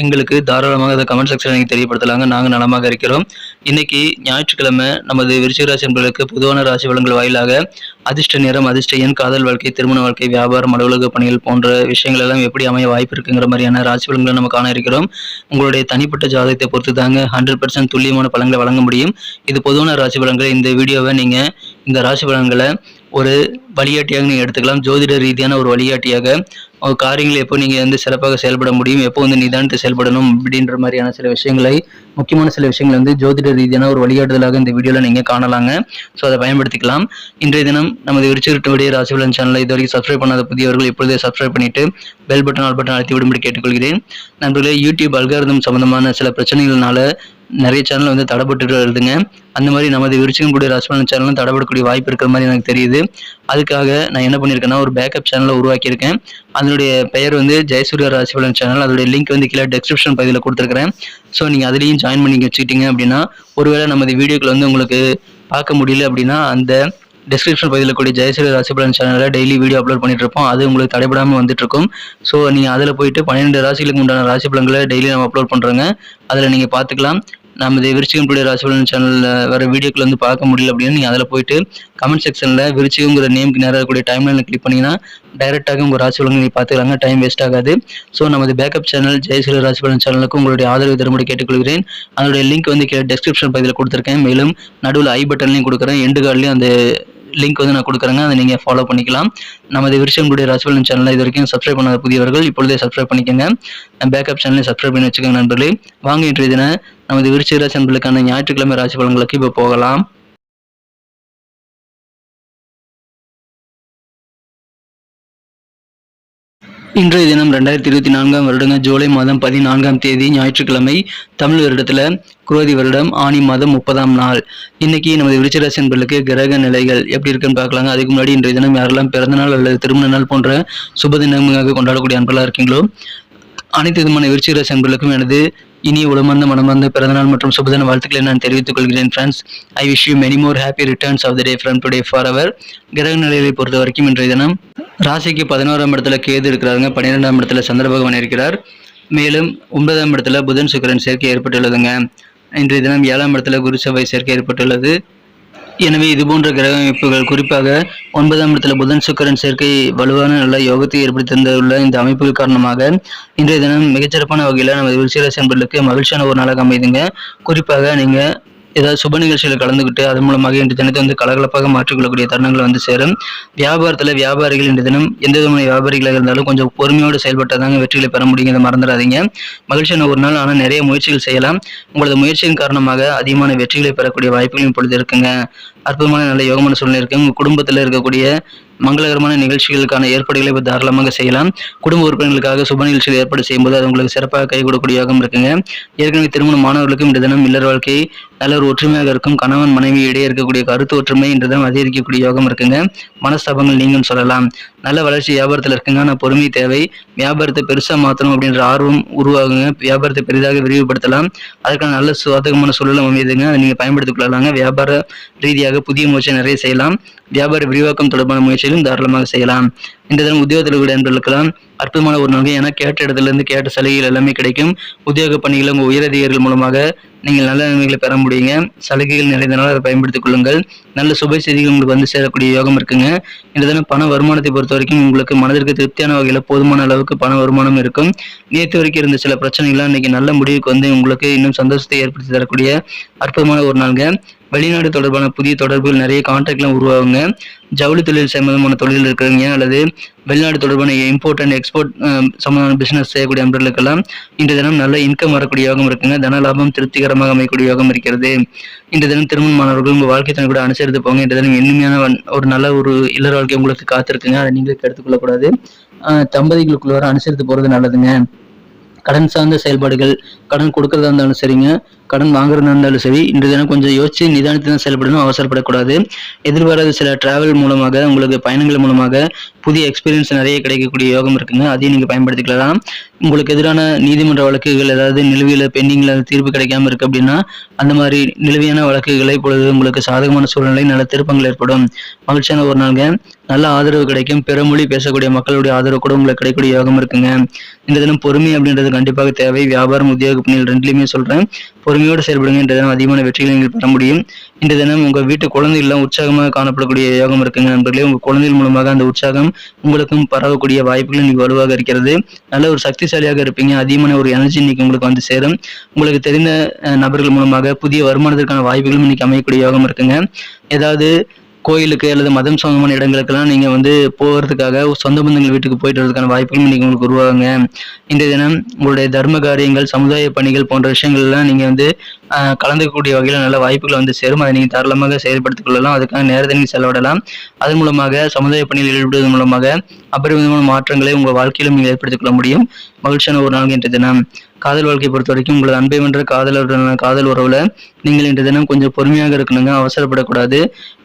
எங்களுக்கு தாராளமாக அதை கமெண்ட் செக்ஷன் நீங்கள் தெரியப்படுத்தலாங்க நாங்கள் நலமாக இருக்கிறோம். இன்னைக்கு ஞாயிற்றுக்கிழமை நமது விருச்சிக ராசி என்பவர்களுக்கு பொதுவான ராசி வளங்கள் வாயிலாக அதிர்ஷ்ட நேரம் அதிர்ஷ்ட எண் காதல் வாழ்க்கை திருமண வாழ்க்கை வியாபாரம் அலுவலக பணிகள் போன்ற விஷயங்கள் எல்லாம் எப்படி அமைய வாய்ப்பு இருக்குங்கிற மாதிரியான ராசி பலன்களை நம்ம காண இருக்கிறோம். உங்களுடைய தனிப்பட்ட ஜாதகத்தை பொறுத்து தாங்க ஹண்ட்ரட் பர்சன்ட் துல்லியமான பலன்களை வழங்க முடியும். இது பொதுவான ராசி பலன்கள். இந்த வீடியோவை நீங்கள் இந்த ராசி பலன்களை ஒரு வழிகாட்டியாக நீங்கள் எடுத்துக்கலாம். ஜோதிட ரீதியான ஒரு வழிகாட்டியாக காரியங்கள் எப்போ நீங்கள் வந்து சிறப்பாக செயல்பட முடியும் எப்போ வந்து நிதானத்தை செயல்படணும் அப்படின்ற மாதிரியான சில விஷயங்களை முக்கியமான சில விஷயங்கள் வந்து ஜோதிட ரீதியான ஒரு வழிகாட்டுதலாக இந்த வீடியோவில் நீங்கள் காணலாங்க. ஸோ அதை பயன்படுத்திக்கலாம். இன்றைய தினம் நமது விருச்சிருட்டுடைய ராசிபலன் சேனலை இது வரைக்கும் சப்ஸ்கிரைப் பண்ணாத புதியவர்கள் இப்பொழுதே சப்ஸ்கிரைப் பண்ணிட்டு பெல் பட்டன் ஆல் பட்டன் அழுத்தி விடும்படி கேட்டுக்கொள்கிறேன். நண்பர்களே யூடியூப் அல்காரதம் சம்பந்தமான சில பிரச்சனைகள்னால நிறைய சேனல் வந்து தடைப்பட்டு வருதுங்க. அந்த மாதிரி நமது விருச்சிகம் கூடிய ராசிபலன் சேனலும் தடைப்படக்கூடிய வாய்ப்பு இருக்கிற மாதிரி எனக்கு தெரியுது. அதுக்காக நான் என்ன பண்ணியிருக்கேன்னா ஒரு பேக்கப் சேனலை உருவாக்கியிருக்கேன். அதனுடைய பெயர் வந்து ஜெயசூரிய ராசிபலன் சேனல் அதோடைய லிங்க் வந்து கீழே டெஸ்கிரிப்ஷன் பகுதியில் கொடுத்துருக்கிறேன். ஸோ நீங்கள் அதுலேயும் ஜாயின் பண்ணி வச்சுக்கிட்டீங்க அப்படின்னா ஒருவேளை நமது வீடியோக்கள் வந்து உங்களுக்கு பார்க்க முடியல அப்படின்னா அந்த டிஸ்கிரிப்ஷன் பகுதியில் கூடிய ஜெயசூரிய ராசிபலன் சேனலில் டெய்லி வீடியோ அப்லோட் பண்ணிட்டு இருப்போம். அது உங்களுக்கு தடைபடாமல் வந்துட்டு இருக்கும் ஸோ நீங்கள் அதில் போயிட்டு பன்னிரெண்டு ராசிகளுக்கு உண்டான ராசி பலன்களை டெய்லி நம்ம அப்லோட் பண்ணுறோங்க அதில் நீங்கள் பார்த்துக்கலாம். நமது விருச்சிகம் கூடிய ராசிபலன் சேனலில் வர வீடியோக்கள் வந்து பார்க்க முடியல அப்படின்னு நீங்கள் அதில் போயிட்டு கமெண்ட் செக்ஷனில் விருச்சிகங்கிற நேமுக்கு நேராக கூடிய டைம்லைனில் கிளிக் பண்ணிங்கன்னா டைரெக்டாக உங்கள் ராசிபலன் நீங்கள் பார்த்துக்கலாங்க. டைம் வேஸ்ட் ஆகாது. ஸோ நமது பேக்கப் சேனல் ஜெயசூரிய ராசிபலன் சேனலுக்கு உங்களுடைய ஆதரவு தரும்படி கேட்டுக்கொள்கிறேன். அதனுடைய லிங்க் வந்து கீழே டெஸ்கிரிப்ஷன் பகுதியில் கொடுத்துருக்கேன். மேலும் நடுவில் ஐ பட்டன்லையும் கொடுக்குறேன். எண்டு கார்ட்லையும் அந்த லிங்க் வந்து நான் கொடுக்குறேங்க. அதை நீங்கள் ஃபாலோ பண்ணிக்கலாம். நமது விருஷங்களுடைய ராசிபலன் சேனலை இது வரைக்கும் சப்ஸ்கிரைப் பண்ணாத புதியவர்கள் இப்பொழுதே சப்ஸ்கிரைப் பண்ணிக்கோங்க. பேக்கப் சேனலை சப்ஸ்கிரைப் பண்ணி வச்சுக்கோங்க நண்பர்களே. வாங்க இன்றைய தின நமது விருச்சிக ராசி நண்பர்களுக்கான ஞாயிற்றுக்கிழமை ராசி பலன்களுக்கு இப்போ போகலாம். இன்றைய தினம் ரெண்டாயிரத்தி இருபத்தி நான்காம் வருடங்க ஜூலை மாதம் பதினான்காம் தேதி ஞாயிற்றுக்கிழமை தமிழ் வருடத்துல குரோதி வருடம் ஆணி மாதம் முப்பதாம் நாள். இன்னைக்கு நமது விருச்சராசி என்பர்களுக்கு கிரக நிலைகள் எப்படி இருக்குன்னு பார்க்கலாங்க. அதுக்கு முன்னாடி இன்றைய தினம் யாரெல்லாம் பிறந்த நாள் அல்லது திருமண நாள் போன்ற சுப தினமாக கொண்டாடக்கூடிய அன்பர்களாக இருக்கீங்களோ அனைத்து விதமான விருச்சிகராசி அன்பர்களுக்கும் எனது இனிய உளமர்ந்த மனமந்த பிறந்தநாள் மற்றும் சுபதன வாழ்த்துக்களை நான் தெரிவித்துக் கொள்கிறேன் friends I wish you many more happy returns of the day from today for அவர் கிரக நிலையை பொறுத்த வரைக்கும் இன்றைய தினம் ராசிக்கு பதினோராம் இடத்துல கேது இருக்கிறாருங்க. பன்னிரெண்டாம் இடத்துல சந்திர பகவான் இருக்கிறார். மேலும் ஒன்பதாம் இடத்துல புதன் சுக்கரன் சேர்க்கை ஏற்பட்டுள்ளதுங்க. இன்றைய தினம் ஏழாம் இடத்துல குரு செவ்வாய் சேர்க்கை ஏற்பட்டுள்ளது. எனவே இது போன்ற கிரக அமைப்புகள் குறிப்பாக ஒன்பதாம் இடத்துல புதன் சுக்கரன் சேர்க்கை வலுவான நல்ல யோகத்தை ஏற்படுத்தி தந்துள்ள இந்த அமைப்புகள் காரணமாக இன்றைய தினம் மிகச்சிறப்பான வகையில் நமது விருச்சிகராசி என்பர்களுக்கு மகிழ்ச்சியான ஒரு நாளாக அமைதுங்க. குறிப்பாக நீங்க ஏதாவது சுப நிகழ்ச்சியில் கலந்துக்கிட்டு அதன் மூலமாக இன்று தினத்தை வந்து கலகலப்பாக மாற்றிக்கொள்ளக்கூடிய தருணங்கள் வந்து சேரும். வியாபாரத்தில் வியாபாரிகள் இன்று தினம் எந்த விதமான வியாபாரிகளாக இருந்தாலும் கொஞ்சம் பொறுமையோடு செயல்பட்டதாங்க வெற்றிகளை பெற முடியுங்க மறந்துடாதீங்க. மகிழ்ச்சியான ஒரு நாள். ஆனால் நிறைய முயற்சிகள் செய்யலாம். உங்களது முயற்சியின் காரணமாக அதிகமான வெற்றிகளை பெறக்கூடிய வாய்ப்புகளும் இப்பொழுது இருக்குங்க. அற்புதமான நல்ல யோகமான சூழ்நிலை இருக்கு. உங்க குடும்பத்தில் இருக்கக்கூடிய மங்களகரமான நிகழ்ச்சிகளுக்கான ஏற்பாடுகளை இப்போ தாராளமாக செய்யலாம். குடும்ப உறுப்பினர்களுக்காக சுப நிகழ்ச்சிகள் ஏற்பாடு செய்யும்போது அது உங்களுக்கு சிறப்பாக கை கொடுக்கக்கூடிய யோகம் இருக்குங்க. ஏற்கனவே திருமண மாணவர்களுக்கும் இந்த தினம் இல்லற வாழ்க்கை நல்ல ஒரு ஒற்றுமையாக இருக்கும். கணவன் மனைவி இடையே இருக்கக்கூடிய கருத்து ஒற்றுமை இன்று தினம் அதிகரிக்கக்கூடிய யோகம் இருக்குங்க. மனஸ்தாபங்கள் நீங்களும் சொல்லலாம். நல்ல வளர்ச்சி வியாபாரத்தில் இருக்குங்க ஆனால் பொறுமை தேவை. வியாபாரத்தை பெருசாக மாற்றணும் அப்படின்ற ஆர்வம் உருவாகுங்க. வியாபாரத்தை பெரிதாக விரிவுபடுத்தலாம். அதற்கான நல்ல சாதகமான சூழலும் அமையுதுங்க. அதை நீங்கள் பயன்படுத்திக் கொள்ளலாங்க. வியாபார ரீதியாக புதிய முயற்சி நிறைய செய்யலாம். வியாபார விரிவாக்கம் தொடர்பான முயற்சிகளும் தாராளமாக செய்யலாம். இந்த தினம் உத்தியோகத்தில் கூட என்பதற்கெல்லாம் அற்புதமான ஒரு நகை ஏன்னா கேட்ட இடத்துலேருந்து கேட்ட சலுகைகள் எல்லாமே கிடைக்கும். உத்தியோக பணிகள் உங்கள் உயரதிகாரிகள் மூலமாக நீங்கள் நல்ல நன்மைகளை பெற முடியுங்க. சலுகைகள் நிறைந்தனால அதை பயன்படுத்திக் கொள்ளுங்கள். நல்ல சுப செய்திகள் உங்களுக்கு வந்து சேரக்கூடிய யோகம் இருக்குங்க. இந்த தினம் பண வருமானத்தை பொறுத்த வரைக்கும் உங்களுக்கு மனதிற்கு திருப்தியான வகையில் போதுமான அளவுக்கு பண வருமானம் இருக்கும். நேற்று வரைக்கும் இருந்த சில பிரச்சனைகள்லாம் இன்னைக்கு நல்ல முடிவுக்கு வந்து உங்களுக்கு இன்னும் சந்தோஷத்தை ஏற்படுத்தி தரக்கூடிய அற்புதமான ஒரு நாளுங்க. வெளிநாடு தொடர்பான புதிய தொடர்புகள் நிறைய கான்டாக்ட்லாம் உருவாகுங்க. ஜவுளி தொழில் சம்பந்தமான தொழில் இருக்கிறவங்க அல்லது வெளிநாடு தொடர்பான இம்போர்ட் அண்ட் எக்ஸ்போர்ட் சம்பந்தமான பிஸ்னஸ் செய்யக்கூடிய நண்பர்களுக்கெல்லாம் இன்று தினம் நல்ல இன்கம் வரக்கூடிய யோகம் இருக்குங்க. தன லாபம் திருப்திகரமாக அமையக்கூடிய யோகம் இருக்கிறது. இன்று தினம் திருமணமானவர்கள் உங்கள் வாழ்க்கை துணை கூட அனுசரித்து போங்க. இன்று தினம் இனிமையான ஒரு நல்ல ஒரு இல்லற வாழ்க்கை உங்களுக்கு காத்திருக்குங்க. அதை நீங்களே கெடுத்துக்கொள்ளக்கூடாது ஆஹ் தம்பதிகளுக்குள்ள வர அனுசரித்து போறது நல்லதுங்க. கடன் சார்ந்த செயல்பாடுகள் கடன் கொடுக்கறதா இருந்தாலும் சரிங்க. கடன் வாங்குறதா இருந்தாலும் சரி இன்று தினம் கொஞ்சம் யோசிச்சு நிதானத்தை தான் செயல்படணும் அவசரப்படக்கூடாது. எதிர்பாராத சில டிராவல் மூலமாக உங்களுக்கு பயணங்கள் மூலமாக புதிய எக்ஸ்பீரியன்ஸ் நிறைய கிடைக்கக்கூடிய யோகம் இருக்குங்க. அதையும் நீங்கள் பயன்படுத்திக்கலாம். உங்களுக்கு எதிரான நீதிமன்ற வழக்குகள் ஏதாவது நிலுவையில் பெண்டிங்கில் தீர்ப்பு கிடைக்காம இருக்கு அப்படின்னா அந்த மாதிரி நிலுவையான வழக்குகளை இப்பொழுது உங்களுக்கு சாதகமான சூழ்நிலை நல்ல திருப்பங்கள் ஏற்படும். மகிழ்ச்சியான ஒரு நாளுங்க. நல்ல ஆதரவு கிடைக்கும். பிற மொழி பேசக்கூடிய மக்களுடைய ஆதரவு கூட உங்களுக்கு கிடைக்கக்கூடிய யோகம் இருக்குங்க. இந்த தினம் பொறுமை அப்படின்றது கண்டிப்பாக தேவை. வியாபாரம் உத்தியோக பணிகள் ரெண்டுலையுமே சொல்றேன். பொறுமையோடு செயல்படுங்க இன்ற தினம் அதிகமான வெற்றிகளை நீங்கள் பெற முடியும். இந்த தினம் உங்கள் வீட்டு குழந்தைகள்லாம் உற்சாகமாக காணப்படக்கூடிய யோகம் இருக்குங்க நண்பர்களே உங்கள் குழந்தைகள் மூலமாக அந்த உற்சாகம் உங்களுக்கும் பரவக்கூடிய வாய்ப்புகள் இன்னைக்கு வலுவாக இருக்கிறது. நல்ல ஒரு சக்திசாலியாக இருப்பீங்க. அதிகமான ஒரு எனர்ஜி இன்னைக்கு உங்களுக்கு வந்து சேரும். உங்களுக்கு தெரிந்த நபர்கள் மூலமாக புதிய வருமானத்திற்கான வாய்ப்புகளும் இன்னைக்கு அமையக்கூடிய யோகம் இருக்குங்க. ஏதாவது கோயிலுக்கு அல்லது மதம் சம்பந்தமான இடங்களுக்கெல்லாம் நீங்க வந்து போகிறதுக்காக சொந்த பந்தங்கள் வீட்டுக்கு போயிட்டு வரதுக்கான வாய்ப்புகளும் நீங்கள் உங்களுக்கு உருவாகுங்க. இந்த தினம் உங்களுடைய தர்ம காரியங்கள் சமுதாய பணிகள் போன்ற விஷயங்கள்லாம் நீங்க வந்து கலந்துக்கக்கூடிய வகையில் நல்ல வாய்ப்புகளை வந்து சேரும். அதை நீங்க தாராளமாக செயல்படுத்திக் கொள்ளலாம். அதுக்கான நேரத்தை நீங்க செலவிடலாம். அதன் மூலமாக சமுதாய பணியில் ஈடுபடுவதன் மூலமாக அபரிமிதமான மாற்றங்களை உங்கள் வாழ்க்கையிலும் நீங்கள் ஏற்படுத்திக் கொள்ள முடியும். மகிழ்ச்சியான ஒரு நாள் என்ற தினம். காதல் வாழ்க்கையை பொறுத்த வரைக்கும் உங்களது அன்பை வென்ற காதலருடனான காதல் உறவுல நீங்கள் இன்றைய தினம் கொஞ்சம் பொறுமையாக இருக்கணுங்க. அவசரப்படக்கூடாது.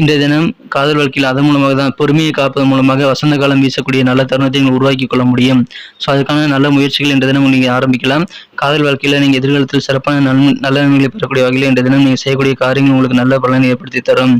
இன்றைய தினம் காதல் வாழ்க்கையில் அதன் மூலமாக தான் பொறுமையை காப்பதன் மூலமாக வசந்த காலம் வீசக்கூடிய நல்ல தருணத்தை நீங்கள் உருவாக்கி கொள்ள முடியும். ஸோ அதுக்கான நல்ல முயற்சிகள் இன்றைய தினம் நீங்கள் ஆரம்பிக்கலாம். காதல் வாழ்க்கையில் நீங்கள் எதிர்காலத்தில் சிறப்பான நன்மை நல்ல நன்மைகளை பெறக்கூடிய வகையில் இன்றைய தினம் நீங்கள் செய்யக்கூடிய காரியங்கள் உங்களுக்கு நல்ல பலனை ஏற்படுத்தி தரும்.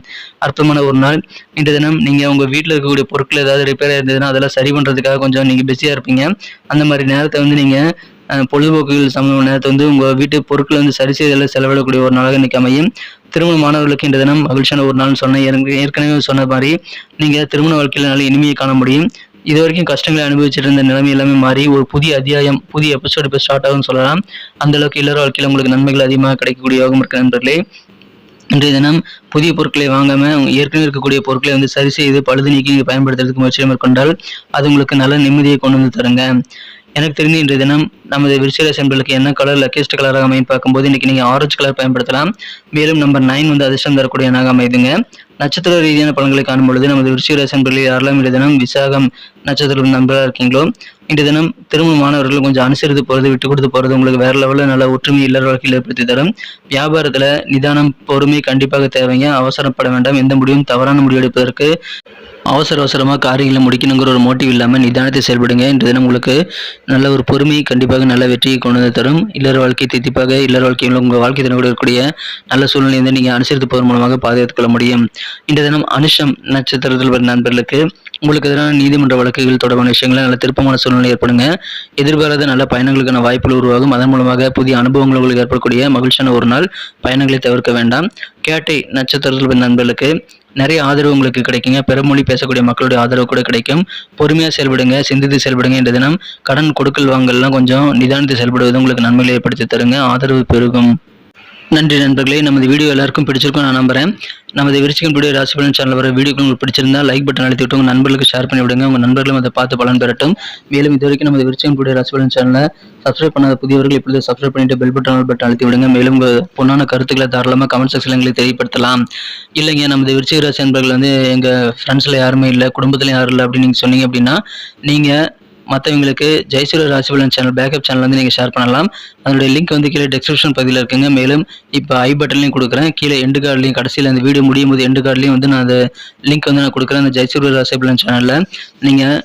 அற்புதமான ஒரு நாள். இன்றைய தினம் நீங்கள் உங்கள் வீட்டில் இருக்கக்கூடிய பொருட்கள் ஏதாவது ரிப்பேர் இருந்ததுன்னா அதெல்லாம் சரி பண்ணுறதுக்காக கொஞ்சம் நீங்கள் பிஸியாக இருப்பீங்க. அந்த மாதிரி நேரத்தை வந்து நீங்கள் பொழுதுபோக்குகள் சம்பந்தமான நேரத்தை வந்து உங்கள் வீட்டு பொருட்களை வந்து சரி செய்தலில் செலவிடக்கூடிய ஒரு நாளாக இன்னைக்கு அமையும். திருமண மாணவர்களுக்கு இந்த தினம் மகிழ்ச்சியான ஒரு நாள் சொன்னேன் ஏற்கனவே- ஏற்கனவே சொன்ன மாதிரி நீங்கள் திருமண வாழ்க்கையில் நல்ல இனிமையை காண முடியும். இது வரைக்கும் கஷ்டங்களை அனுபவிச்சுட்டு இருந்த நிலைமை எல்லாமே மாறி ஒரு புதிய அத்தியாயம் புதிய எபிசோடு இப்போ ஸ்டார்ட் ஆகும்னு சொல்லலாம். அந்த அளவுக்கு இல்லற வாழ்க்கையில் உங்களுக்கு நன்மைகள் அதிகமாக கிடைக்கக்கூடிய யோகம் இருக்க நண்பர்களே. இன்றைய தினம் புதிய பொருட்களை வாங்காமல் ஏற்கனவே இருக்கக்கூடிய பொருட்களை வந்து சரி செய்து பழுது நீக்கி நீங்க பயன்படுத்துறதுக்கு முயற்சி மேற்கொண்டால் அது உங்களுக்கு நல்ல நிம்மதியை கொண்டு வந்து தருங்க. எனக்கு தெரிஞ்சு இன்றைய தினம் நமது விருச்சிக செம்பலுக்கு என்ன கலர் லக்கேஸ்ட் கலராக அமையும் பார்க்கும்போது இன்னைக்கு நீங்க ஆரஞ்சு கலர் பயன்படுத்தலாம். மேலும் நம்பர் நைன் வந்து அதிர்ஷ்டம் தரக்கூடிய எண்ணாக அமைதுங்க நட்சத்திர ரீதியான பலன்களை காணும் பொழுது நமது விருச்சிக செம்பலில் யாரெல்லாம் இன்றைய தினம் விசாகம் நட்சத்திரம் நண்பராக இருக்கீங்களோ? இன்றைய தினம் திருமணமானவர்கள் கொஞ்சம் அனுசரித்து போகிறது விட்டு கொடுத்து போகிறது உங்களுக்கு வேற லெவலில் நல்ல ஒற்றுமை இல்லற வாழ்க்கையில் ஏற்படுத்தி தரும். வியாபாரத்தில் நிதானம் பொறுமை கண்டிப்பாக தேவைங்க. அவசரப்பட வேண்டாம். எந்த முடிவும் தவறான முடிவெடுப்பதற்கு அவசர அவசரமாக காரியங்களை முடிக்கணுங்கிற ஒரு மோட்டிவ் இல்லாமல் நிதானத்தை செயல்படுங்க. இன்று தினம் உங்களுக்கு நல்ல ஒரு பொறுமை கண்டிப்பாக நல்ல வெற்றியை கொண்டு வந்து தரும். இல்லற வாழ்க்கை தித்திப்பாக இல்லற வாழ்க்கையில் உங்கள் வாழ்க்கை தினம் இருக்கக்கூடிய நல்ல சூழ்நிலை வந்து நீங்கள் அனுசரித்து போவதன் மூலமாக பாதுகாத்துக் கொள்ள முடியும். இந்த தினம் அனுஷம் நட்சத்திரத்தில் வரும் நண்பர்களுக்கு உங்களுக்கு எதிரான நீதிமன்ற வழக்குகள் தொடர்பான விஷயங்கள் நல்ல திருப்பமான சூழ்நிலை ஏற்படுங்க. எதிர்பாராத நல்ல பயணங்களுக்கான வாய்ப்புகள் உருவாகும். அதன் மூலமாக புதிய அனுபவங்கள் உங்களுக்கு ஏற்படக்கூடிய மகிழ்ச்சியான ஒரு நாள் பயணங்களை தவிர்க்க வேண்டாம். கேட்டை நட்சத்திரத்தில் வரும் நண்பர்களுக்கு நிறைய ஆதரவு உங்களுக்கு கிடைக்குங்க. பிறமொழி பேசக்கூடிய மக்களுடைய ஆதரவு கூட கிடைக்கும். பொறுமையாக செயல்படுங்க சிந்தித்து செயல்படுங்க. இந்த தினம் கடன் கொடுக்கல் வாங்கல்லாம் கொஞ்சம் நிதானித்து செயல்படுவது உங்களுக்கு நன்மைகளை ஏற்படுத்தி தருங்க. ஆதரவு பெருகும். நன்றி நண்பர்களே. நமது வீடியோ எல்லாருக்கும் பிடிச்சிருக்கும் நான் நம்புறேன். நமது விருச்சிகம் வீடியோ ராசிபலன் சேனல் வர வீடியோக்கு உங்களுக்கு பிடிச்சிருந்தா லைக் பட்டன் அழுத்தி விட்டு உங்கள் நண்பர்களுக்கு ஷேர் பண்ணி விடுங்க. உங்கள் நண்பர்களும் அதை பார்த்து பலன் பெறட்டும். மேலும் இது வரைக்கும் நமது விருச்சிகம் வீடியோ ராசிபலன் சேனலை சப்ஸ்கிரைப் பண்ணாத புதியவர்கள் இப்பொழுது சப்ஸ்கிரைப் பண்ணிட்டு பெல் பட்டன் பட்டன் அழுத்தி விடுங்க. மேலும் உங்கள் பொண்ணான கருத்துக்களை தாராளமாக கமெண்ட் செக்ஷனில் எங்களுக்கு தெரியப்படுத்தலாம். இல்லைங்க நமது விருச்சிக ராசி நண்பர்கள் வந்து எங்கள் ஃப்ரெண்ட்ஸில் யாருமே இல்லை குடும்பத்தில் யாரும் இல்லை அப்படின்னு நீங்கள் சொன்னீங்க அப்படின்னா நீங்கள் மற்றவங்களுக்கு ஜெயசூரிய ராசிபலன் சேனல் பேக்கப் சேனல் வந்து நீங்கள் ஷேர் பண்ணலாம். அதனுடைய லிங்க் வந்து கீழே டிஸ்கிரிப்ஷன் பகுதியில் இருக்குங்க. மேலும் இப்போ ஐ பட்டன்லையும் கொடுக்குறேன். கீழே எண்டு கார்ட்லையும் கடைசியில் அந்த வீடியோ முடியும் போது எண்டு கார்ட்லையும் வந்து நான் அந்த லிங்க் வந்து நான் கொடுக்குறேன். அந்த ஜெயசூரிய ராசிபலன் சேனலில் நீங்கள்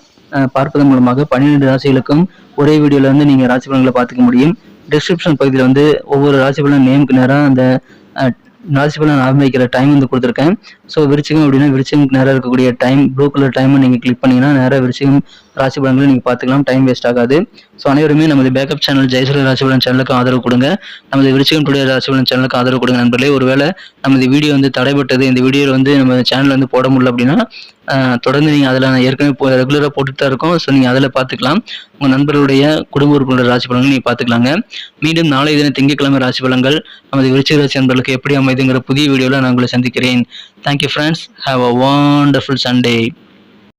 பார்ப்பதன் மூலமாக பன்னிரெண்டு ராசிகளுக்கும் ஒரே வீடியோவில் வந்து நீங்கள் ராசி பலன்களை பார்த்துக்க முடியும். டிஸ்கிரிப்ஷன் பகுதியில் வந்து ஒவ்வொரு ராசி பலன் நேமுக்கு நேராக அந்த ராசிபலன் ஆரம்பிக்கிற டைம் வந்து கொடுத்துருக்கேன். ஸோ விருச்சிகம் அப்படின்னா விருச்சிகம் நேராக இருக்கக்கூடிய டைம் ப்ளூ கலர் டைமை நீங்கள் கிளிக் பண்ணிங்கன்னா நேராக விருச்சிகம் ராசி பலன்களை நீங்கள் பார்த்துக்கலாம். டைம் வேஸ்ட் ஆகாது. ஸோ அனைவருமே நமது பேக்கப் சேனல் ஜெயசூரிய ராசி பலன் சேனலுக்கு ஆதரவு கொடுங்க. நமது விருச்சிகம் டுடே ராசி பலன் சேனலுக்கு ஆதரவு கொடுங்க நண்பர்களே. ஒருவேளை நமது வீடியோ வந்து தடைப்பட்டது. இந்த வீடியோவில் வந்து நம்ம சேனல் வந்து போட முடியல அப்படின்னா தொடர்ந்து நீங்கள் அதில் ஏற்கனவே ரெகுலராக போட்டுட்டு தான் இருக்கோம். ஸோ நீங்கள் அதில் பார்த்துக்கலாம். உங்கள் நண்பர்களுடைய குடும்ப உறுப்பினர் ராசி பலன்கள் நீங்கள் பார்த்துக்கலாங்க. மீண்டும் நாளை தினம் திங்கட்கிழமை ராசி பலன்கள் நமது விருச்சிக ராசி நண்பர்களுக்கு எப்படி அமைதுங்கிற புதிய வீடியோவில் நான் உங்களை சந்திக்கிறேன். Thank you friends have a wonderful Sunday